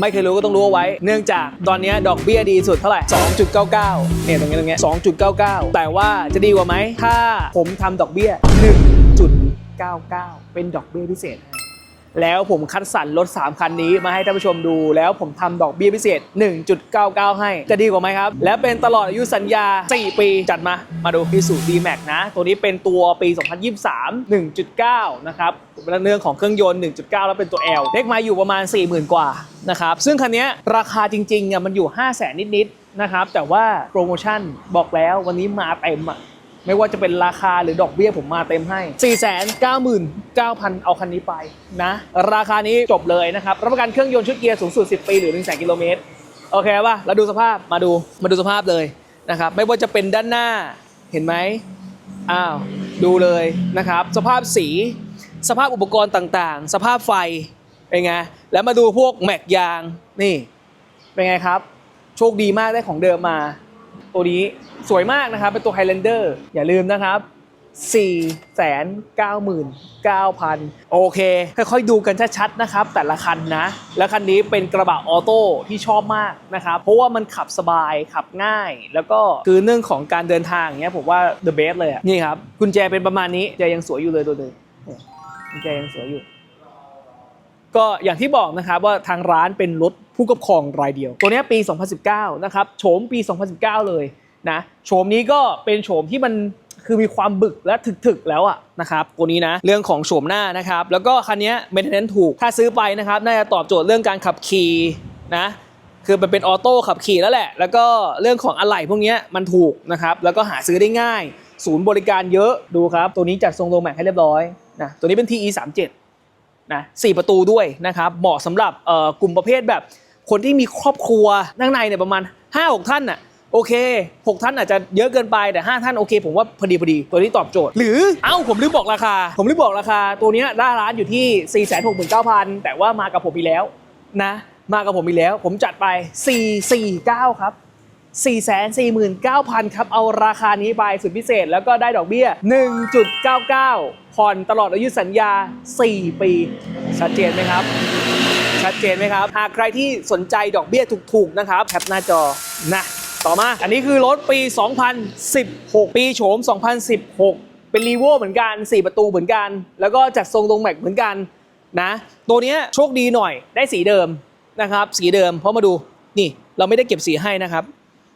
ไม่เคยรู้ก็ต้องรู้เอาไว้ เนื่องจากตอนนี้ดอกเบี้ยดีสุดเท่าไหร่ 2.99 เนี่ยตรงนี้ตรงนี้2.99 แต่ว่าจะดีกว่าไหมถ้าผมทำดอกเบี้ย 1.99 เป็นดอกเบี้ยพิเศษ แล้วผมคัดสรรรถ 3 คันนี้มาให้ท่านผู้ชมดู แล้วผมทำดอกเบี้ยพิเศษ 1.99 ให้ จะดีกว่าไหมครับ และเป็นตลอดอายุสัญญา 4 ปีจัดมา มาดูพิสูจน์ D-Max นะ ตัวนี้เป็นตัวปี 2023 1.9 นะครับเรื่องของเครื่องยนต์ 1.9 แล้วเป็นตัว L เล็กมาอยู่ประมาณ 40,000 กว่านะครับ ซึ่งคันนี้ราคาจริงๆอะมันอยู่ 5 0 0 0 0 0นิดๆนะครับ แต่ว่าโปรโมชั่นบอกแล้ววันนี้มาเต็มอะ ไม่ว่าจะเป็นราคาหรือดอกเบี้ยผมมาเต็มให้ 499,000 เอาคันนี้ไปนะ ราคานี้จบเลยนะครับ รับประกันเครื่องยนต์ชุดเกียร์สูงสุด 10 ปี หรือ 1 0 0 0 0กิโลเมตร โอเคป่ะแล้วดูสภาพ มาดู มาดูสภาพเลยนะครับ ไม่ว่าจะเป็นด้านหน้า เห็นไหม อ้าว ดูเลยนะครับ สภาพสี สภาพอุปกรณ์ต่างๆ สภาพไฟ เป็นไง แล้วมาดูพวกแม็กยาง นี่ เป็นไงครับ โชคดีมากได้ของเดิมมา ตัวนี้ สวยมากนะครับ เป็นตัว Highlander อย่าลืมนะครับ 499,000 โอเค ค่อยๆดูกันชัดๆนะครับ แต่ละคันนะ แล้วคันนี้เป็นกระบะออโต้ที่ชอบมากนะครับ เพราะว่ามันขับสบายขับง่าย แล้วก็คือเรื่องของการเดินทางเนี้ยผมว่า the best เลยอะนี่ครับ กุญแจเป็นประมาณนี้แจยังสวยอยู่เลยตัวเดิมเนี่ยกุญแจยังสวยอยู่ก็อย่างที่บอกนะครับว่าทางร้านเป็นรถผู้ครอบครองรายเดียว ตัวนี้ปี 2019 นะครับโฉมปี 2019 เลย นะโฉมนี้ก็เป็นโฉมที่มันคือมีความบึกและถึกๆแล้วอะนะครับตัวนี้นะเรื่องของโฉมหน้านะครับ แล้วก็คันนี้ย maintenance ถูก ถ้าซื้อไปนะครับ น่าจะตอบโจทย์เรื่องการขับขี่นะคือมันเป็นออโต้ขับขี่แล้วแหละ แล้วก็เรื่องของอะไหล่พวกนี้มันถูกนะครับ แล้วก็หาซื้อได้ง่าย ศูนย์บริการเยอะดูครับ ตัวนี้จัดทรงโลแม็กให้เรียบร้อยนะตัวนี้เป็น TE 37นะสี่ประตูด้วยนะครับ เหมาะสำหรับเอ่อกลุ่มประเภทแบบ คนที่มีครอบครัวนั่งในเนี่ยประมาณ5 6ท่านน่ะ โอเค 6 ท่านอาจจะเยอะเกินไปแต่ 5 ท่านโอเค ผมว่าพอดีพอดีตัวนี้ตอบโจทย์ หรือเอ้าผมลืมบอกราคา ผมลืมบอกราคาตัวเนี้ยหน้าร้านอยู่ที่ 469,000 แต่ว่ามากับผมอีกแล้วนะ มากับผมอีกแล้ว ผมจัดไป 449 ครับ 449,000 ครับ เอาราคานี้ไปสุดพิเศษ แล้วก็ได้ดอกเบี้ย 1.99 ผ่อนตลอดอายุสัญญา 4 ปี ชัดเจนไหมครับ ชัดเจนไหมครับ หากใครที่สนใจดอกเบี้ยถูกๆนะครับแคปหน้าจอนะ ต่อมา อันนี้คือรถปี 2016 ปีโฉม 2016 เป็นรีโวเหมือนกัน 4 ประตูเหมือนกัน แล้วก็จัดทรงตรงแม็กเหมือนกันนะ ตัวนี้โชคดีหน่อยได้สีเดิมนะครับ สีเดิม เพราะมาดูนี่เราไม่ได้เก็บสีให้นะครับ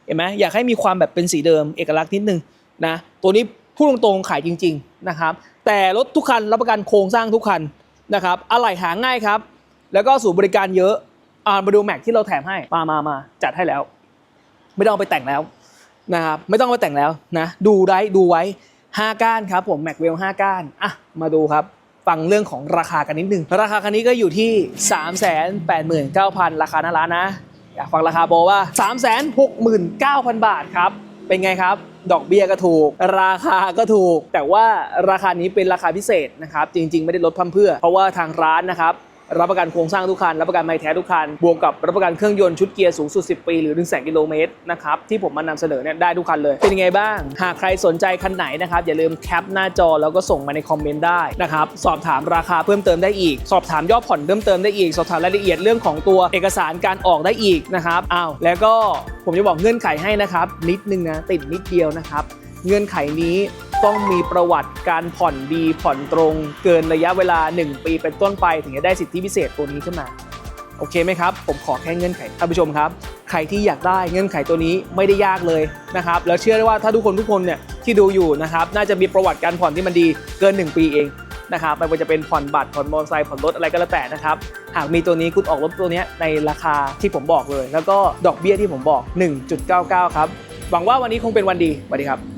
เห็นไหมอยากให้มีความแบบเป็นสีเดิมเอกลักษณ์นิดนึงนะ ตัวนี้พูดตรงๆขายจริง ๆนะครับ แต่รถทุกคันรับประกันโครงสร้างทุกคันนะครับอะไหล่หาง่ายครับ แล้วก็ศูนบริการเยอะอ่ามาดูแม็กที่เราแถมให้มามามาจัดให้แล้ว ไม่ต้องไปแต่งแล้วนะครับไม่ต้องไปแต่งแล้วนะดูได้ดูไว้ 5 ก้านครับผมแม็กเวล5ก้านอะมาดูครับฟังเรื่องของราคากันนิดนึง ราคาคันนี้ก็อยู่ที่ 389,000 ราคาหน้าร้านนะ อยากฟังราคาโบว่า 369,000 บาทครับ เป็นไงครับ ดอกเบี้ยก็ถูก ราคาก็ถูก แต่ว่าราคานี้เป็นราคาพิเศษนะครับ จริง ๆ ไม่ได้ลดพัมเพื่อ เพราะว่าทางร้านนะครับ รับประกันโครงสร้างทุกคัน รับประกันไม้แท้ทุกคัน บวกกับรับประกันเครื่องยนต์ชุดเกียร์สูงสุด 10 ปี หรือ 1 0 0 0 0กิโลเมตรนะครับ ที่ผมมานำเสนอเนี่ยได้ทุกคันเลย เป็นยังไงบ้าง หากใครสนใจคันไหนนะครับ อย่าลืมแคปหน้าจอแล้วก็ส่งมาในคอมเมนต์ได้นะครับ สอบถามราคาเพิ่มเติมได้อีก สอบถามยอดผ่อนเพิ่มเติมได้อีก สอบถามรายละเอียดเรื่องของตัวเอกสารการออกได้อีกนะครับ อ้าว แล้วก็ผมจะบอกเงื่อนไขให้นะครับนิดนึงนะติดนิดเดียวนะครับเงื่อนไขนี้ ต้องมีประวัติการผ่อนดีผ่อนตรงเกินระยะเวลา 1 ปีเป็นต้นไป ถึงจะได้สิทธิพิเศษตัวนี้ขึ้นมา โอเคไหมครับ ผมขอแค่เงื่อนไขท่านผู้ชมครับ ใครที่อยากได้เงื่อนไขตัวนี้ไม่ได้ยากเลยนะครับ แล้วเชื่อได้ว่าถ้าทุกคนทุกคนเนี่ยที่ดูอยู่นะครับ น่าจะมีประวัติการผ่อนที่มันดีเกิน 1 ปีเองนะครับไม่ว่าจะเป็นผ่อนบัตรผ่อนมอเตอร์ไซค์ผ่อนรถอะไรก็แล้วแต่นะครับ หากมีตัวนี้คุณออกรถตัวเนี้ยในราคาที่ผมบอกเลย แล้วก็ดอกเบี้ยที่ผมบอก 1.99 ครับ หวังว่าวันนี้คงเป็นวันดีสวัสดีครับ